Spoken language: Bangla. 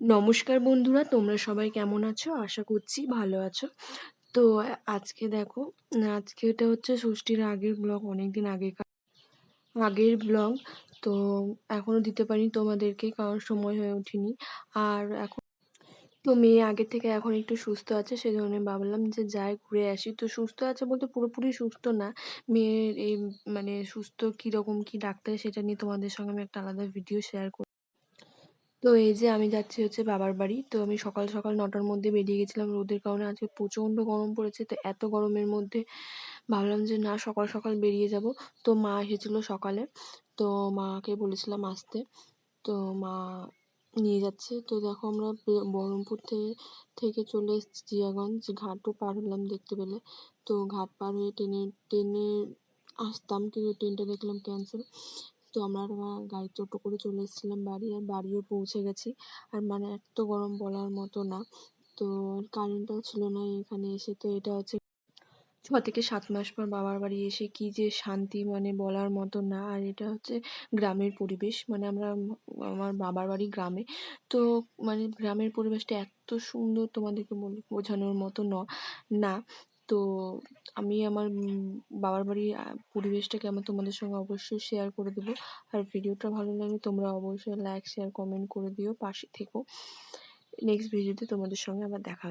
নমস্কার বন্ধুরা, তোমরা সবাই কেমন আছো? আশা করছি ভালো আছো। তো আজকে দেখো, আজকে এটা হচ্ছে ষষ্ঠীর আগের ব্লগ অনেক দিন আগেকার আগের ব্লগ তো এখনও দিতে পারিনি তোমাদেরকে, কারণ সময় হয়ে ওঠেনি। আর এখন তো মেয়ে আগের থেকে এখন একটু সুস্থ আছে সেই জন্য ভাবলাম যে যাই ঘুরে আসি। তো সুস্থ আছে বলতে পুরোপুরি সুস্থ না, মেয়ের এই মানে সুস্থ কীরকম কী ডাক্তার সেটা নিয়ে তোমাদের সঙ্গে আমি একটা আলাদা ভিডিও শেয়ার করি তো এই যে আমি যাচ্ছি হচ্ছে বাবার বাড়ি, তো আমি সকাল সকাল নটার মধ্যে বেরিয়ে গেছিলাম। রোদের কারণে আজকে প্রচণ্ড গরম পড়েছে, তো এত গরমের মধ্যে ভাবলাম যে না, সকাল সকাল বেরিয়ে যাব। তো মা এসেছিল সকালে, তো মাকে বলেছিলাম আসতে। তো মা নিয়ে যাচ্ছে। তো দেখো আমরা বহরমপুর থেকে থেকে চলে এসেছি জিয়াগঞ্জ ঘাটও পার হলাম দেখতে পেলে। তো ঘাট পার হয়ে ট্রেনে ট্রেনে আসতাম, কিন্তু ট্রেনটা দেখলাম ক্যান্সেল তো আমরা গাড়ি টোটো করে চলে এসেছিলাম বাড়ি আর বাড়িও পৌঁছে গেছি। আর মানে এত গরম বলার মতো না। তো কারেন্টটাও ছিল না এখানে এসে। তো এটা হচ্ছে ছ থেকে সাত মাস পর বাবার বাড়ি এসে কি যে শান্তি মানে বলার মতো না। আর এটা হচ্ছে গ্রামের পরিবেশ। মানে আমরা আমার বাবার বাড়ি গ্রামে। তো মানে গ্রামের পরিবেশটা এত সুন্দর তোমাদেরকে বোঝানোর মতো ন, না। তো আমি আমার বাবার বাড়ির পরিবেশটাকে আমি তোমাদের সঙ্গে অবশ্যই শেয়ার করে দেবো। আর ভিডিওটা ভালো লাগলে তোমরা অবশ্যই লাইক শেয়ার কমেন্ট করে দিও, পাশে থেকো। নেক্সট ভিডিওতে তোমাদের সঙ্গে আবার দেখা